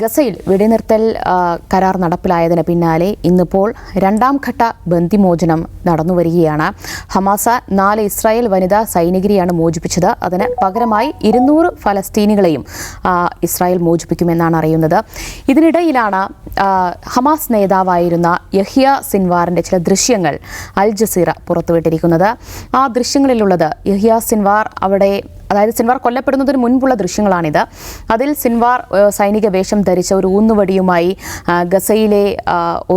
ഗസയിൽ വെടിനിർത്തൽ കരാർ നടപ്പിലായതിന് പിന്നാലെ ഇന്നിപ്പോൾ രണ്ടാം ഘട്ട ബന്ദിമോചനം നടന്നുവരികയാണ്. ഹമാസ നാല് ഇസ്രായേൽ വനിതാ സൈനികരെയാണ് മോചിപ്പിച്ചത്. അതിന് പകരമായി ഇരുന്നൂറ് ഫലസ്തീനികളെയും ഇസ്രായേൽ മോചിപ്പിക്കുമെന്നാണ് അറിയുന്നത്. ഇതിനിടയിലാണ് ഹമാസ് നേതാവായിരുന്ന യഹിയ സിൻവാറിന്റെ ചില ദൃശ്യങ്ങൾ അൽ ജസീറ പുറത്തുവിട്ടിരിക്കുന്നത്. ആ ദൃശ്യങ്ങളിലുള്ളത് യഹിയ സിൻവാർ അവിടെ അതായത് സിൻവാർ കൊല്ലപ്പെടുന്നതിന് മുൻപുള്ള ദൃശ്യങ്ങളാണിത്. അതിൽ സിൻവാർ സൈനിക വേഷം ധരിച്ച ഒരു ഊന്നുവടിയുമായി ഗസയിലെ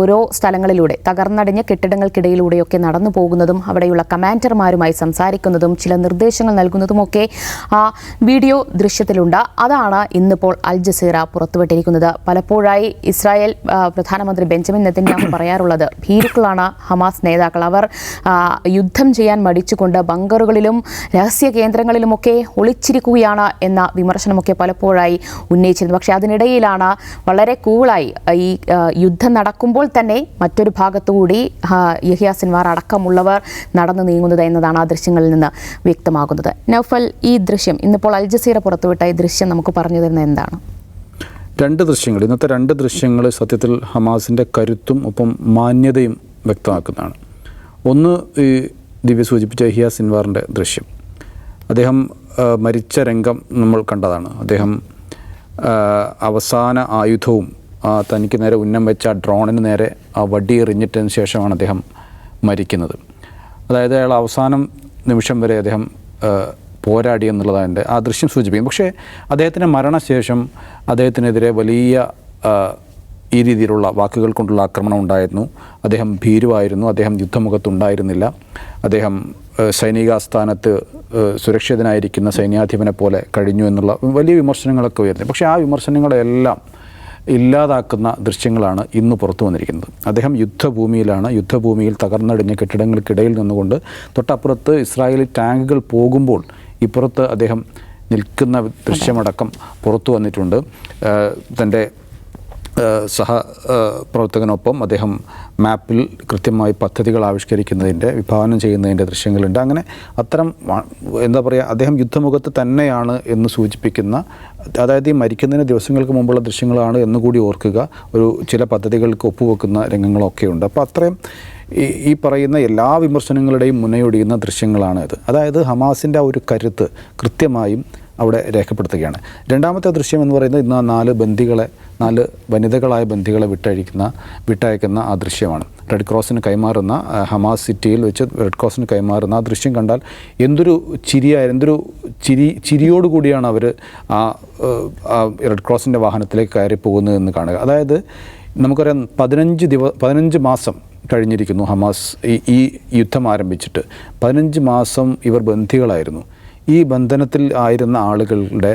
ഓരോ സ്ഥലങ്ങളിലൂടെ തകർന്നടിഞ്ഞ കെട്ടിടങ്ങൾക്കിടയിലൂടെയൊക്കെ നടന്നു പോകുന്നതും അവിടെയുള്ള കമാൻഡർമാരുമായി സംസാരിക്കുന്നതും ചില നിർദ്ദേശങ്ങൾ നൽകുന്നതുമൊക്കെ ആ വീഡിയോ ദൃശ്യത്തിലുണ്ട്. അതാണ് ഇന്നിപ്പോൾ അൽ ജസീറ പുറത്തുവിട്ടിരിക്കുന്നത്. പലപ്പോഴായി ഇസ്രായേൽ പ്രധാനമന്ത്രി ബെഞ്ചമിൻ നെതന്യാഹു പറയാറുള്ളത് ഭീരുക്കളാണ് ഹമാസ് നേതാക്കൾ. അവർ യുദ്ധം ചെയ്യാൻ മടിച്ചുകൊണ്ട് ബങ്കറുകളിലും രഹസ്യ കേന്ദ്രങ്ങളിലുമൊക്കെ ഒളിച്ചിരിക്കുകയാണ് എന്ന വിമർശനമൊക്കെ പലപ്പോഴായി ഉന്നയിച്ചിരുന്നു. പക്ഷേ അതിനിടയിലാണ് വളരെ കൂളായി ഈ യുദ്ധം നടക്കുമ്പോൾ തന്നെ മറ്റൊരു ഭാഗത്തുകൂടി യഹിയ അടക്കമുള്ളവർ നടന്നു നീങ്ങുന്നത് എന്നതാണ് ആ ദൃശ്യങ്ങളിൽ നിന്ന് വ്യക്തമാകുന്നത്. നൗഫൽ ഈ ദൃശ്യം ഇന്നിപ്പോൾ അൽ ജസീറ പുറത്തുവിട്ട ഈ ദൃശ്യം നമുക്ക് പറഞ്ഞു തരുന്നത് എന്താണ്? രണ്ട് ദൃശ്യങ്ങൾ ഇന്നത്തെ രണ്ട് ദൃശ്യങ്ങൾ സത്യത്തിൽ ഹമാസിന്റെ കരുത്തും ഒപ്പം മാന്യതയും വ്യക്തമാക്കുന്നതാണ്. ഒന്ന് ഈ ദിവ്യ സൂചിപ്പിച്ച ഹിയ സിൻവാറിന്റെ ദൃശ്യം. അദ്ദേഹം മരിച്ച രംഗം നമ്മൾ കണ്ടതാണ്. അദ്ദേഹം അവസാന ആയുധവും തനിക്ക് നേരെ ഉന്നം വെച്ച ഡ്രോണിന് നേരെ ആ വടി എറിഞ്ഞിട്ടതിന് ശേഷമാണ് അദ്ദേഹം മരിക്കുന്നത്. അതായത് അയാൾ അവസാനം നിമിഷം വരെ അദ്ദേഹം പോരാടി എന്നുള്ളതാണ് ആ ദൃശ്യം സൂചിപ്പിക്കും പക്ഷേ അദ്ദേഹത്തിന്റെ മരണശേഷം അദ്ദേഹത്തിനെതിരെ വലിയ ഈ രീതിയിലുള്ള വാക്കുകൾ കൊണ്ടുള്ള ആക്രമണം ഉണ്ടായിരുന്നു. അദ്ദേഹം ഭീരുവായിരുന്നു. അദ്ദേഹം യുദ്ധമുഖത്തുണ്ടായിരുന്നില്ല അദ്ദേഹം സൈനികാസ്ഥാനത്ത് സുരക്ഷിതനായിരിക്കുന്ന സൈന്യാധിപനെ പോലെ കഴിഞ്ഞു എന്നുള്ള വലിയ വിമർശനങ്ങളൊക്കെ ഉയർന്നു പക്ഷേ ആ വിമർശനങ്ങളെല്ലാം ഇല്ലാതാക്കുന്ന ദൃശ്യങ്ങളാണ് ഇന്ന് പുറത്തു വന്നിരിക്കുന്നത്. അദ്ദേഹം യുദ്ധഭൂമിയിലാണ്. യുദ്ധഭൂമിയിൽ തകർന്നടിഞ്ഞ കെട്ടിടങ്ങൾക്കിടയിൽ നിന്നുകൊണ്ട് തൊട്ടപ്പുറത്ത് ഇസ്രായേലി ടാങ്കുകൾ പോകുമ്പോൾ ഇപ്പുറത്ത് അദ്ദേഹം നിൽക്കുന്ന ദൃശ്യമടക്കം പുറത്തു വന്നിട്ടുണ്ട്. തന്റെ സഹ പ്രവർത്തകനൊപ്പം അദ്ദേഹം മാപ്പിൽ കൃത്യമായി പദ്ധതികൾ ആവിഷ്കരിക്കുന്നതിന്റെ വിഭാവനം ചെയ്യുന്നതിന്റെ ദൃശ്യങ്ങളുണ്ട്. അങ്ങനെ അത്തരം എന്താ പറയുക അദ്ദേഹം യുദ്ധമുഖത്ത് തന്നെയാണ് എന്ന് സൂചിപ്പിക്കുന്ന അതായത് ഈ മരിക്കുന്നതിന് ദിവസങ്ങൾക്ക് മുമ്പുള്ള ദൃശ്യങ്ങളാണ് എന്നുകൂടി ഓർക്കുക ഒരു ചില പദ്ധതികൾക്ക് ഒപ്പുവെക്കുന്ന രംഗങ്ങളൊക്കെ ഉണ്ട് അപ്പോൾ അത്രയും ഈ ഈ പറയുന്ന എല്ലാ വിമർശനങ്ങളുടെയും മുനയൊടിയുന്ന ദൃശ്യങ്ങളാണ് ഇത് അതായത് ഹമാസിന്റെ ആ ഒരു കരുത്ത് കൃത്യമായും അവിടെ രേഖപ്പെടുത്തുകയാണ്. രണ്ടാമത്തെ ദൃശ്യം എന്ന് പറയുന്നത് ഇന്ന് ആ നാല് ബന്ദികളെ നാല് വനിതകളായ ബന്ധികളെ വിട്ടഴിക്കുന്ന വിട്ടയക്കുന്ന ആ ദൃശ്യമാണ്. റെഡ് ക്രോസിന് കൈമാറുന്ന ഹമാസ് സിറ്റിയിൽ വെച്ച് റെഡ് ക്രോസിന് കൈമാറുന്ന ആ ദൃശ്യം കണ്ടാൽ എന്തൊരു ചിരിയായ എന്തൊരു ചിരി ചിരിയോടുകൂടിയാണ് അവർ ആ റെഡ് ക്രോസിന്റെ വാഹനത്തിലേക്ക് കയറി പോകുന്നതെന്ന് കാണുക. അതായത് നമുക്കറിയാം പതിനഞ്ച് ദിവ പതിനഞ്ച് മാസം കഴിഞ്ഞിരിക്കുന്നു ഹമാസ് ഈ ഈ യുദ്ധം ആരംഭിച്ചിട്ട്. പതിനഞ്ച് മാസം ഇവർ ബന്ധികളായിരുന്നു. ഈ ബന്ധനത്തിൽ ആയിരുന്ന ആളുകളുടെ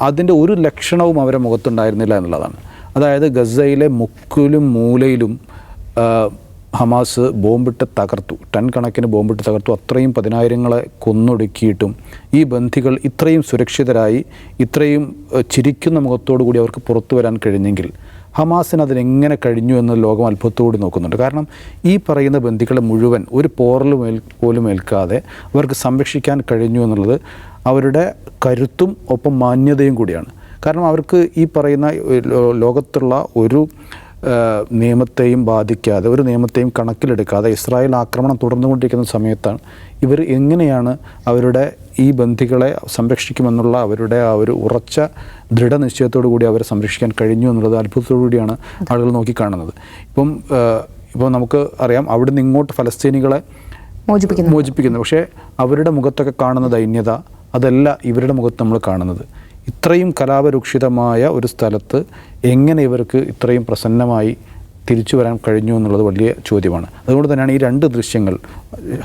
അതിന്റെ ഒരു ലക്ഷണവും അവരെ മുഖത്തുണ്ടായിരുന്നില്ല എന്നുള്ളതാണ്. അതായത് ഗസയിലെ മുക്കിലും മൂലയിലും ഹമാസ് ബോംബിട്ട് തകർത്തു. ടൺ കണക്കിന് ബോംബിട്ട് തകർത്തു. അത്രയും പതിനായിരങ്ങളെ കൊന്നൊടുക്കിയിട്ടും ഈ ബന്ധികൾ ഇത്രയും സുരക്ഷിതരായി ഇത്രയും ചിരിക്കുന്ന മുഖത്തോടു കൂടി അവർക്ക് പുറത്തു വരാൻ കഴിഞ്ഞെങ്കിൽ ഹമാസിന് അതിനെങ്ങനെ കഴിഞ്ഞു എന്ന് ലോകം അത്ഭുതത്തോടെ നോക്കുന്നുണ്ട്. കാരണം ഈ പറയുന്ന ബന്ധുക്കളെ മുഴുവൻ ഒരു പോറലും ഏൽ പോലും ഏൽക്കാതെ അവർക്ക് സംരക്ഷിക്കാൻ കഴിഞ്ഞു എന്നുള്ളത് അവരുടെ കരുത്തും ഒപ്പം മാന്യതയും കൂടിയാണ്. കാരണം അവർക്ക് ഈ പറയുന്ന ലോകത്തുള്ള ഒരു നിയമത്തെയും ബാധിക്കാതെ ഒരു നിയമത്തെയും കണക്കിലെടുക്കാതെ ഇസ്രായേൽ ആക്രമണം തുടർന്നുകൊണ്ടിരിക്കുന്ന സമയത്താണ് ഇവർ എങ്ങനെയാണ് അവരുടെ ഈ ബന്ധികളെ സംരക്ഷിക്കുമെന്നുള്ള അവരുടെ ആ ഒരു ഉറച്ച ദൃഢനിശ്ചയത്തോടു കൂടി അവരെ സംരക്ഷിക്കാൻ കഴിഞ്ഞു എന്നുള്ളത് അത്ഭുതത്തോടു കൂടിയാണ് ആളുകൾ നോക്കിക്കാണുന്നത്. ഇപ്പം ഇപ്പോൾ നമുക്ക് അറിയാം അവിടെ നിന്ന് ഇങ്ങോട്ട് ഫലസ്തീനികളെ മോചിപ്പിക്കുന്നു. മോചിപ്പിക്കുന്നു. പക്ഷേ അവരുടെ മുഖത്തൊക്കെ കാണുന്ന ദൈന്യത അതല്ല ഇവരുടെ മുഖത്ത് നമ്മൾ കാണുന്നത്. ഇത്രയും കലാപരൂക്ഷിതമായ ഒരു സ്ഥലത്ത് എങ്ങനെ ഇവർക്ക് ഇത്രയും പ്രസന്നമായി തിരിച്ചു വരാൻ കഴിഞ്ഞു എന്നുള്ളത് വലിയ ചോദ്യമാണ്. അതുകൊണ്ട് തന്നെയാണ് ഈ രണ്ട് ദൃശ്യങ്ങൾ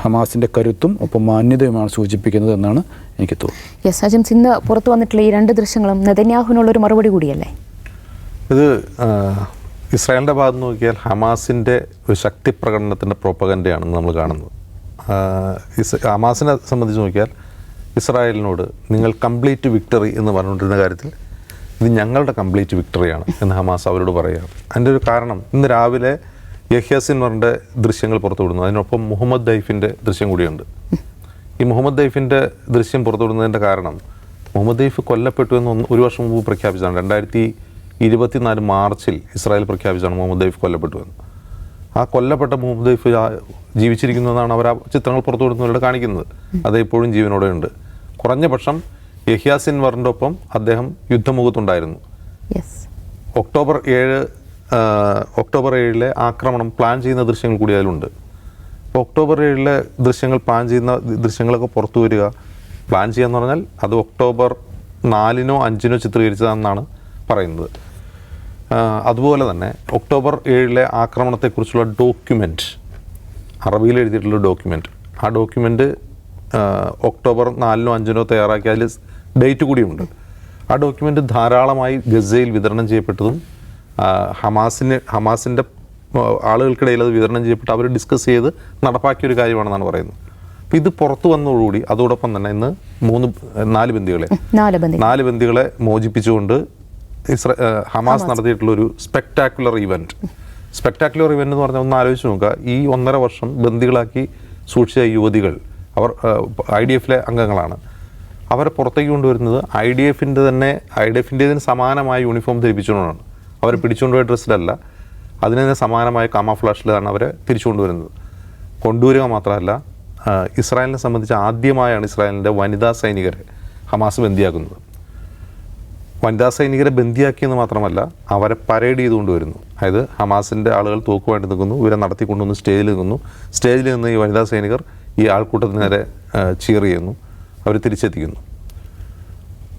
ഹമാസിന്റെ കരുത്തും ഒപ്പം മാന്യതയുമാണ് സൂചിപ്പിക്കുന്നത് എന്നാണ് എനിക്ക് തോന്നുന്നത്. യെസ് അജിംസ് ഇന്ന് പുറത്തു വന്നിട്ടുള്ള ഈ രണ്ട് ദൃശ്യങ്ങളും നെതന്യാഹുവിനുള്ളൊരു മറുപടി കൂടിയല്ലേ? ഇത് ഇസ്രായേലിന്റെ ഭാഗത്ത് നിന്ന് നോക്കിയാൽ ഹമാസിന്റെ ഒരു ശക്തി പ്രകടനത്തിന്റെ പ്രോപ്പകന്റെയാണെന്ന് നമ്മൾ കാണുന്നത്. ഇസ് ഹമാസിനെ സംബന്ധിച്ച് നോക്കിയാൽ ഇസ്രായേലിനോട് നിങ്ങൾ കംപ്ലീറ്റ് വിക്ടറി എന്ന് പറഞ്ഞുകൊണ്ടിരുന്ന കാര്യത്തിൽ ഇത് ഞങ്ങളുടെ കംപ്ലീറ്റ് വിക്ടറിയാണ് എന്ന് ഹമാസ് അവരോട് പറയുക അതിന്റെ ഒരു കാരണം ഇന്ന് രാവിലെ യഹ്യ സിൻവറിന്റെ ദൃശ്യങ്ങൾ പുറത്തുവിടുന്നു. അതിനൊപ്പം മുഹമ്മദ് ദൈഫിന്റെ ദൃശ്യം കൂടിയുണ്ട്. ഈ മുഹമ്മദ് ദൈഫിന്റെ ദൃശ്യം പുറത്തുവിടുന്നതിന്റെ കാരണം മുഹമ്മദ് ദൈഫ് കൊല്ലപ്പെട്ടു എന്ന് ഒരു വർഷം മുമ്പ് പ്രഖ്യാപിച്ചതാണ്. രണ്ടായിരത്തി ഇരുപത്തിനാല് മാർച്ചിൽ ഇസ്രായേൽ പ്രഖ്യാപിച്ചാണ് മുഹമ്മദ് ദൈഫ് കൊല്ലപ്പെട്ടു എന്ന്. ആ കൊല്ലപ്പെട്ട മുഹമ്മദ് ദൈഫ് ജീവിച്ചിരിക്കുന്നതാണ് അവർ ആ ചിത്രങ്ങൾ പുറത്തു വിടുന്നവരോട് കാണിക്കുന്നത്. അത് ഇപ്പോഴും ജീവനോടെ ഉണ്ട് കുറഞ്ഞ പക്ഷം യഹ്യാ വറിന്റൊപ്പം ഒപ്പം അദ്ദേഹം യുദ്ധമുഖത്തുണ്ടായിരുന്നു. യെസ് ഒക്ടോബർ ഏഴ് ഒക്ടോബർ ഏഴിലെ ആക്രമണം പ്ലാൻ ചെയ്യുന്ന ദൃശ്യങ്ങൾ കൂടി അതിലുണ്ട്. അപ്പോൾ ഒക്ടോബർ ഏഴിലെ ദൃശ്യങ്ങൾ പ്ലാൻ ചെയ്യുന്ന ദൃശ്യങ്ങളൊക്കെ പുറത്തു വരിക. പ്ലാൻ ചെയ്യാന്ന് പറഞ്ഞാൽ അത് ഒക്ടോബർ നാലിനോ അഞ്ചിനോ ചിത്രീകരിച്ചതാണെന്നാണ് പറയുന്നത്. അതുപോലെ തന്നെ ഒക്ടോബർ ഏഴിലെ ആക്രമണത്തെക്കുറിച്ചുള്ള ഡോക്യുമെന്റ് അറബിയിൽ എഴുതിയിട്ടുള്ള ഡോക്യുമെന്റ് ആ ഡോക്യുമെന്റ് ഒക്ടോബർ നാലിനോ അഞ്ചിനോ തയ്യാറാക്കി അതിൽ ഡേറ്റ് കൂടിയുണ്ട് ആ ഡോക്യുമെന്റ് ധാരാളമായി ഗസയിൽ വിതരണം ചെയ്യപ്പെട്ടതും ഹമാസിന് ഹമാസിന്റെ ആളുകൾക്കിടയിൽ അത് വിതരണം ചെയ്യപ്പെട്ട് അവർ ഡിസ്കസ് ചെയ്ത് നടപ്പാക്കിയ ഒരു കാര്യമാണെന്നാണ് പറയുന്നത്. അപ്പോൾ ഇത് പുറത്തു വന്നതോടുകൂടി അതോടൊപ്പം തന്നെ ഇന്ന് മൂന്ന് നാല് ബന്ദികളെ നാല് ബന്ദികളെ മോചിപ്പിച്ചുകൊണ്ട് ഇസ്ര ഹമാസ് നടത്തിയിട്ടുള്ള ഒരു സ്പെക്ടാക്കുലർ ഇവന്റ് സ്പെക്ടാക്കുലർ ഇവന്റ് എന്ന് പറഞ്ഞാൽ ഒന്ന് ആലോചിച്ച് നോക്കുക. ഈ ഒന്നര വർഷം ബന്ദികളാക്കി സൂക്ഷിച്ച യുവതികൾ അവർ ഐ ഡി എഫിലെ അംഗങ്ങളാണ്. അവരെ പുറത്തേക്ക് കൊണ്ടുവരുന്നത് ഐ ഡി എഫിന്റെ തന്നെ ഐ ഡി എഫിന്റെതിന് സമാനമായ യൂണിഫോം ധരിപ്പിച്ചുകൊണ്ടാണ്. അവരെ പിടിച്ചുകൊണ്ടുപോയ ഡ്രസ്സിലല്ല അതിന് തന്നെ സമാനമായ കാമാഫ്ലാഷിലാണ് അവരെ തിരിച്ചു കൊണ്ടുവരുന്നത് കൊണ്ടുവരിക മാത്രമല്ല ഇസ്രായേലിനെ സംബന്ധിച്ച് ആദ്യമായാണ് ഇസ്രായേലിന്റെ വനിതാ സൈനികരെ ഹമാസ് ബന്ദിയാക്കുന്നത്. വനിതാ സൈനികരെ ബന്ദിയാക്കിയെന്ന് മാത്രമല്ല അവരെ പരേഡ് ചെയ്തുകൊണ്ട് വരുന്നു അതായത് ഹമാസിന്റെ ആളുകൾ തോക്കുമായിട്ട് നിൽക്കുന്നു ഇവരെ നടത്തിക്കൊണ്ടുവന്ന് സ്റ്റേജിൽ നിൽക്കുന്നു. സ്റ്റേജിൽ നിന്ന് ഈ വനിതാ സൈനികർ ഈ ആൾക്കൂട്ടത്തിന് നേരെ ചീർ ചെയ്യുന്നു. അവർ തിരിച്ചെത്തിക്കുന്നു.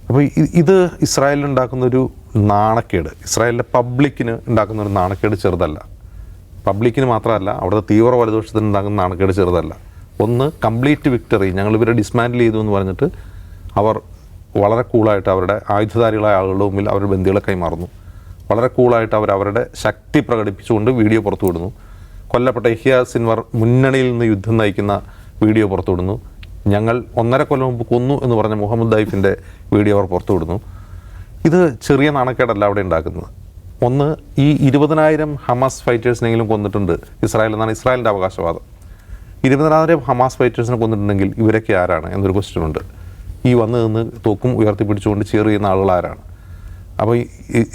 അപ്പോൾ ഇത് ഇസ്രായേലിൽ ഉണ്ടാക്കുന്ന ഒരു നാണക്കേട്. ഇസ്രായേലിന്റെ പബ്ലിക്കിന് ഉണ്ടാക്കുന്ന ഒരു നാണക്കേട് ചെറുതല്ല. പബ്ലിക്കിന് മാത്രമല്ല അവിടുത്തെ തീവ്ര വലതുപക്ഷത്തിന് ഉണ്ടാകുന്ന നാണക്കേട് ചെറുതല്ല. ഒന്ന് കംപ്ലീറ്റ് വിക്ടറി ഞങ്ങൾ ഇവരെ ഡിസ്മാൻഡിൽ ചെയ്തു എന്ന് പറഞ്ഞിട്ട് അവർ വളരെ കൂളായിട്ട് അവരുടെ ആയുധധാരികളായ ആളുകളുടെ മുമ്പിൽ അവരുടെ ബന്ധികളെ കൈമാറുന്നു. വളരെ കൂളായിട്ട് അവർ അവരുടെ ശക്തി പ്രകടിപ്പിച്ചുകൊണ്ട് വീഡിയോ പുറത്തു വിടുന്നു കൊല്ലപ്പെട്ട ഇഹിയ സിൻവർ മുന്നണിയിൽ നിന്ന് യുദ്ധം നയിക്കുന്ന വീഡിയോ പുറത്തുവിടുന്നു. ഞങ്ങൾ ഒന്നര കൊല്ലം മുമ്പ് കൊന്നു എന്ന് പറഞ്ഞ മുഹമ്മദ് ദൈഫിന്റെ വീഡിയോ അവർ പുറത്തുവിടുന്നു. ഇത് ചെറിയ നാണക്കേടല്ല അവിടെ ഉണ്ടാക്കുന്നത്. ഒന്ന് ഈ ഇരുപതിനായിരം ഹമാസ് ഫൈറ്റേഴ്സിനെങ്കിലും കൊന്നിട്ടുണ്ട് ഇസ്രായേൽ എന്നാണ് ഇസ്രായേലിന്റെ അവകാശവാദം. ഇരുപതിനായിരം ഹമാസ് ഫൈറ്റേഴ്സിനെ കൊന്നിട്ടുണ്ടെങ്കിൽ ഇവരൊക്കെ ആരാണ് എന്നൊരു ക്വസ്റ്റ്യൻ ഉണ്ട്. ഈ വന്ന് നിന്ന് തോക്കും ഉയർത്തിപ്പിടിച്ചുകൊണ്ട് ചെയർ ചെയ്യുന്ന ആളുകൾ ആരാണ്? അപ്പോൾ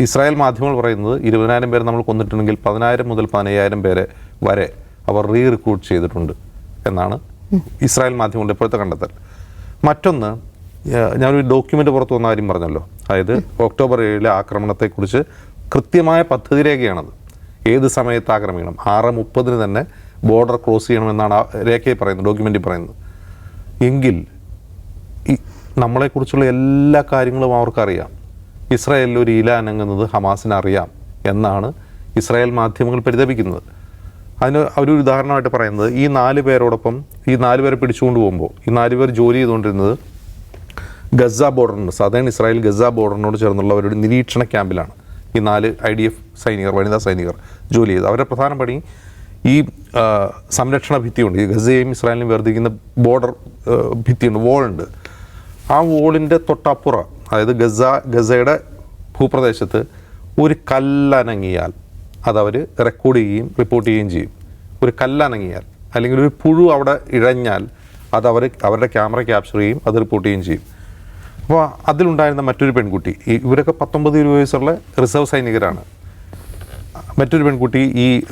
ഇസ്രായേൽ മാധ്യമങ്ങൾ പറയുന്നത് ഇരുപതിനായിരം പേരെ നമ്മൾ കൊന്നിട്ടുണ്ടെങ്കിൽ പതിനായിരം മുതൽ പതിനയ്യായിരം പേരെ വരെ അവർ റീ റിക്രൂട്ട് ചെയ്തിട്ടുണ്ട് എന്നാണ് ഇസ്രായേൽ മാധ്യമങ്ങളുടെ ഇപ്പോഴത്തെ കണ്ടെത്തൽ. മറ്റൊന്ന് ഞാനൊരു ഡോക്യുമെന്റ് പുറത്തു വന്ന കാര്യം പറഞ്ഞല്ലോ. അതായത് ഒക്ടോബർ ഏഴിലെ ആക്രമണത്തെക്കുറിച്ച് കൃത്യമായ പദ്ധതി രേഖയാണത്. ഏത് സമയത്ത് ആക്രമിക്കണം? ആറ് മുപ്പതിന് തന്നെ ബോർഡർ ക്രോസ് ചെയ്യണമെന്നാണ് ആ രേഖയിൽ പറയുന്നത് ഡോക്യുമെന്റിൽ പറയുന്നത്. എങ്കിൽ ഈ നമ്മളെക്കുറിച്ചുള്ള എല്ലാ കാര്യങ്ങളും അവർക്കറിയാം. ഇസ്രായേലിൽ ഒരു ഇല അനങ്ങുന്നത് ഹമാസിന് അറിയാം എന്നാണ് ഇസ്രായേൽ മാധ്യമങ്ങൾ പരിതപിക്കുന്നത്. അതിന് ഒരു ഉദാഹരണമായിട്ട് പറയുന്നത് ഈ നാല് പേരോടൊപ്പം ഈ നാല് പേരെ പിടിച്ചുകൊണ്ട് പോകുമ്പോൾ ഈ നാല് പേർ ജോലി ചെയ്തുകൊണ്ടിരുന്നത് ഗസ ബോർഡറിന് സദേൺ ഇസ്രായേൽ ഗസ ബോർഡറിനോട് ചേർന്നുള്ള അവരുടെ നിരീക്ഷണ ക്യാമ്പിലാണ് ഈ നാല് ഐ ഡി എഫ് സൈനികർ വനിതാ സൈനികർ ജോലി ചെയ്ത് അവരുടെ പ്രധാന പണി ഈ സംരക്ഷണ ഭിത്തിയുണ്ട്. ഈ ഗസയും ഇസ്രായേലിനും വേർതിരിക്കുന്ന ബോർഡർ ഭിത്തിയുണ്ട് വോളുണ്ട്. ആ വോളിന്റെ തൊട്ടപ്പുറം അതായത് ഗസ ഗസയുടെ ഭൂപ്രദേശത്ത് ഒരു കല്ലനങ്ങിയാൽ അതവർ റെക്കോർഡ് ചെയ്യുകയും റിപ്പോർട്ട് ചെയ്യുകയും ചെയ്യും. ഒരു കല്ലനങ്ങിയാൽ അല്ലെങ്കിൽ ഒരു പുഴു അവിടെ ഇഴഞ്ഞാൽ അത് അവർ അവരുടെ ക്യാമറ ക്യാപ്ചർ ചെയ്യും അത് റിപ്പോർട്ട് ചെയ്യുകയും ചെയ്യും. അപ്പോൾ അതിലുണ്ടായിരുന്ന മറ്റൊരു പെൺകുട്ടി ഈ ഇവരൊക്കെ പത്തൊമ്പത് ഇരുപത് വയസ്സുള്ള റിസർവ് സൈനികരാണ്. മറ്റൊരു പെൺകുട്ടി ഈ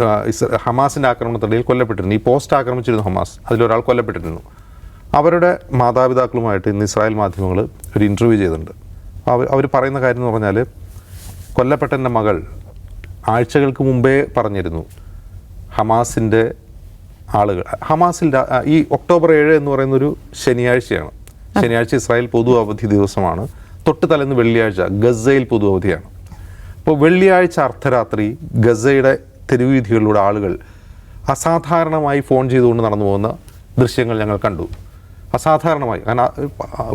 ഹമാസിന്റെ ആക്രമണത്തിനിടയിൽ കൊല്ലപ്പെട്ടിരുന്നു. ഈ പോസ്റ്റ് ആക്രമിച്ചിരുന്നു ഹമാസ് അതിലൊരാൾ കൊല്ലപ്പെട്ടിരുന്നു. അവരുടെ മാതാപിതാക്കളുമായിട്ട് ഇന്ന് ഇസ്രായേൽ മാധ്യമങ്ങൾ ഒരു ഇന്റർവ്യൂ ചെയ്തിട്ടുണ്ട്. അവർ അവർ പറയുന്ന കാര്യം എന്ന് പറഞ്ഞാൽ കൊല്ലപ്പെട്ട മകൾ ആഴ്ചകൾക്ക് മുമ്പേ പറഞ്ഞിരുന്നു. ഹമാസിന്റെ ആളുകൾ ഹമാസിൽ ഈ ഒക്ടോബർ ഏഴ് എന്ന് പറയുന്നൊരു ശനിയാഴ്ചയാണ്. ശനിയാഴ്ച ഇസ്രായേൽ പൊതു അവധി ദിവസമാണ്. തൊട്ട് തലേന്ന് വെള്ളിയാഴ്ച ഗസയിൽ പൊതു അവധിയാണ്. അപ്പോൾ വെള്ളിയാഴ്ച അർദ്ധരാത്രി ഗസയുടെ തെരുവീഥികളിലൂടെ ആളുകൾ അസാധാരണമായി ഫോൺ ചെയ്തുകൊണ്ട് നടന്നു പോകുന്ന ദൃശ്യങ്ങൾ ഞങ്ങൾ കണ്ടു. അസാധാരണമായി. കാരണം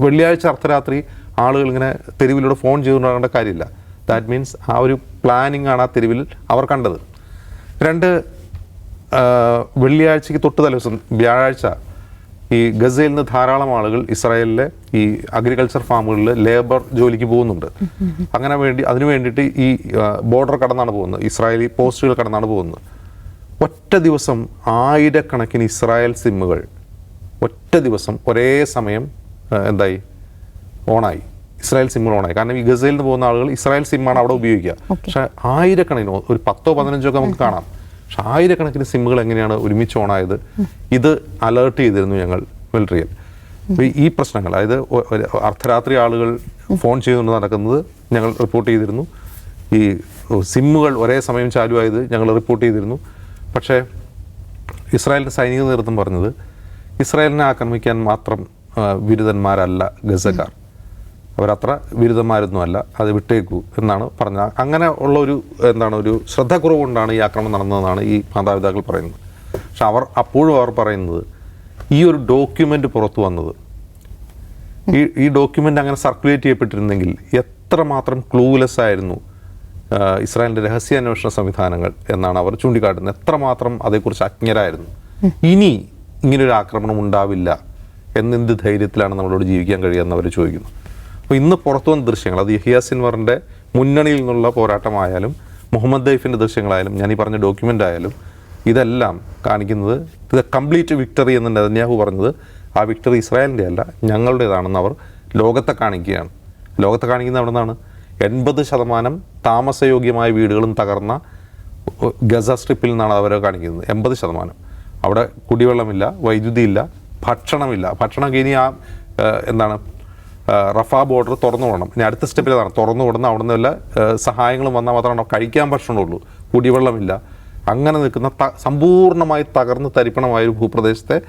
വെള്ളിയാഴ്ച അർദ്ധരാത്രി ആളുകൾ ഇങ്ങനെ തെരുവിലൂടെ ഫോൺ ചെയ്തുകൊണ്ട് നടക്കേണ്ട കാര്യമില്ല. ദാറ്റ് മീൻസ് ആ ഒരു പ്ലാനിങ് ആണ് ആ തെരുവിൽ അവർ കണ്ടത്. രണ്ട് വെള്ളിയാഴ്ചയ്ക്ക് തൊട്ട് തലേദിവസം വ്യാഴാഴ്ച ഈ ഗസയിൽ നിന്ന് ധാരാളം ആളുകൾ ഇസ്രായേലിലെ ഈ അഗ്രികൾച്ചർ ഫാമുകളിൽ ലേബർ ജോലിക്ക് പോകുന്നുണ്ട്. അങ്ങനെ വേണ്ടി അതിനു വേണ്ടിയിട്ട് ഈ ബോർഡർ കടന്നാണ് പോകുന്നത്. ഇസ്രായേലി പോസ്റ്റുകൾ കടന്നാണ് പോകുന്നത്. ഒറ്റ ദിവസം ആയിരക്കണക്കിന് ഇസ്രായേൽ സിമ്മുകൾ ഒറ്റ ദിവസം ഒരേ സമയം എന്തായി? ഓണായി. ഇസ്രായേൽ സിമ്മുകൾ ഓണായി കാരണം ഈ ഗസയിൽ നിന്ന് പോകുന്ന ആളുകൾ ഇസ്രായേൽ സിമ്മാണ് അവിടെ ഉപയോഗിക്കുക. പക്ഷേ ആയിരക്കണക്കിന് ഒരു പത്തോ പതിനഞ്ചോ ഒക്കെ നമുക്ക് കാണാം. പക്ഷെ ആയിരക്കണക്കിന് സിമ്മുകൾ എങ്ങനെയാണ് ഒരുമിച്ച് ഓണായത്? ഇത് അലേർട്ട് ചെയ്തിരുന്നു ഞങ്ങൾ മിലിറ്ററിയിൽ അപ്പോൾ ഈ പ്രശ്നങ്ങൾ അതായത് അർദ്ധരാത്രി ആളുകൾ ഫോൺ ചെയ്തുകൊണ്ട് നടക്കുന്നത് ഞങ്ങൾ റിപ്പോർട്ട് ചെയ്തിരുന്നു. ഈ സിമ്മുകൾ ഒരേ സമയം ചാലുവായത് ഞങ്ങൾ റിപ്പോർട്ട് ചെയ്തിരുന്നു. പക്ഷേ ഇസ്രായേലിന്റെ സൈനിക നേതൃത്വം പറഞ്ഞത് ഇസ്രായേലിനെ ആക്രമിക്കാൻ മാത്രം ബിരുദന്മാരല്ല ഗസക്കാർ. അവരത്ര ബിരുദന്മാരൊന്നും അല്ല അത് വിട്ടേക്കൂ എന്നാണ് പറഞ്ഞത്. അങ്ങനെ ഉള്ള ഒരു എന്താണ് ഒരു ശ്രദ്ധക്കുറവ് കൊണ്ടാണ് ഈ ആക്രമണം നടന്നതെന്നാണ് ഈ മാതാപിതാക്കൾ പറയുന്നത്. പക്ഷെ അവർ അപ്പോഴും അവർ പറയുന്നത് ഈ ഒരു ഡോക്യുമെന്റ് പുറത്തു വന്നത് ഈ ഈ ഡോക്യുമെന്റ് അങ്ങനെ സർക്കുലേറ്റ് ചെയ്യപ്പെട്ടിരുന്നെങ്കിൽ എത്രമാത്രം ക്ലൂലെസ് ആയിരുന്നു ഇസ്രായേലിന്റെ രഹസ്യാന്വേഷണ സംവിധാനങ്ങൾ എന്നാണ് അവർ ചൂണ്ടിക്കാട്ടുന്നത്. എത്രമാത്രം അതേക്കുറിച്ച് അജ്ഞരായിരുന്നു. ഇനി ഇങ്ങനൊരു ആക്രമണം ഉണ്ടാവില്ല എന്നെന്ത് ധൈര്യത്തിലാണ് നമ്മളോട് ജീവിക്കാൻ കഴിയുക അവർ ചോദിക്കുന്നു. അപ്പോൾ ഇന്ന് പുറത്തു വന്ന ദൃശ്യങ്ങൾ അത് യഹിയ സിൻവറിന്റെ മുന്നണിയിൽ നിന്നുള്ള പോരാട്ടമായാലും മുഹമ്മദ് ദൈഫിന്റെ ദൃശ്യങ്ങളായാലും ഞാൻ ഈ പറഞ്ഞ ഡോക്യുമെന്റ് ആയാലും ഇതെല്ലാം കാണിക്കുന്നത് ഇത് കംപ്ലീറ്റ് വിക്ടറി എന്ന് നെതന്യാഹു പറഞ്ഞത് ആ വിക്ടറി ഇസ്രായേലിന്റെ അല്ല ഞങ്ങളുടേതാണെന്ന് അവർ ലോകത്തെ കാണിക്കുകയാണ്. ലോകത്തെ കാണിക്കുന്ന അവിടെ നിന്നാണ്. എൺപത് ശതമാനം താമസയോഗ്യമായ വീടുകളും തകർന്ന ഗസ സ്ട്രിപ്പിൽ നിന്നാണ് അവരെ കാണിക്കുന്നത്. എൺപത് ശതമാനം. അവിടെ കുടിവെള്ളമില്ല വൈദ്യുതി ഇല്ല ഭക്ഷണമില്ല. ഭക്ഷണം ഇനി ആ എന്താണ് റഫാ ബോർഡർ തുറന്നു വിടണം. ഇനി അടുത്ത സ്റ്റെപ്പിൽ അതാണ് തുറന്നു വിടുന്ന അവിടെ നിന്ന് വല്ല സഹായങ്ങളും വന്നാൽ മാത്രമാണ് കഴിക്കാൻ ഭക്ഷണമുള്ളൂ. കുടിവെള്ളമില്ല. അങ്ങനെ നിൽക്കുന്ന ത- സമ്പൂർണമായി തകർന്ന് തരിപ്പണമായ ഒരു ഭൂപ്രദേശത്തെ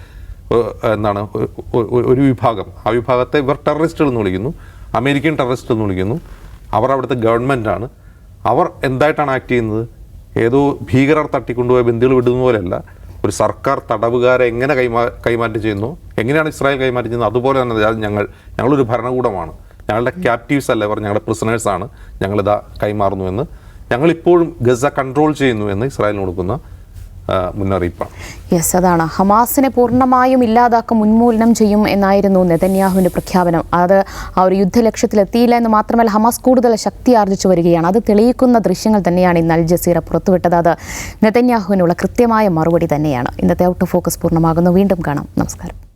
എന്താണ് ഒരു വിഭാഗം. ആ വിഭാഗത്തെ ഇവർ ടെററിസ്റ്റുകൾ എന്ന് വിളിക്കുന്നു. അമേരിക്കൻ ടെററിസ്റ്റ് എന്ന് വിളിക്കുന്നു. അവർ അവിടുത്തെ ഗവൺമെന്റാണ് അവർ എന്തായിട്ടാണ് ആക്ട് ചെയ്യുന്നത്? ഏതോ ഭീകരർ തട്ടിക്കൊണ്ടുപോയ ബന്ധികൾ വിടുന്ന പോലെയല്ല ഒരു സർക്കാർ തടവുകാരെ എങ്ങനെ കൈമാ കൈമാറ്റം ചെയ്യുന്നു? എങ്ങനെയാണ് ഇസ്രായേൽ കൈമാറ്റം ചെയ്യുന്നത്? അതുപോലെ തന്നെ ഞങ്ങൾ ഞങ്ങളൊരു ഭരണകൂടമാണ്. ഞങ്ങളുടെ ക്യാപ്റ്റീവ്സ് അല്ല ഇവർ ഞങ്ങളുടെ പ്രിസണേഴ്സാണ് ഞങ്ങളിതാ കൈമാറുന്നു എന്ന്. ഞങ്ങളിപ്പോഴും ഗസ കൺട്രോൾ ചെയ്യുന്നു എന്ന് ഇസ്രായേലിന് കൊടുക്കുന്ന യെസ് അതാണ്. ഹമാസിനെ പൂർണമായും ഇല്ലാതാക്കും ഉന്മൂലനം ചെയ്യും എന്നായിരുന്നു നെതന്യാഹുവിന്റെ പ്രഖ്യാപനം. അത് ആ ഒരു യുദ്ധലക്ഷ്യത്തിലെത്തിയില്ല എന്ന് മാത്രമല്ല ഹമാസ് കൂടുതൽ ശക്തി ആർജിച്ചു വരികയാണ്. അത് തെളിയിക്കുന്ന ദൃശ്യങ്ങൾ തന്നെയാണ് ഇന്ന് അൽ ജസീറ പുറത്തുവിട്ടത്. അത് നെതന്യാഹുവിനുള്ള കൃത്യമായ മറുപടി തന്നെയാണ്. ഇന്നത്തെ ഔട്ട് ഓഫ് ഫോക്കസ് പൂർണമാകുന്നു. വീണ്ടും കാണാം. നമസ്കാരം.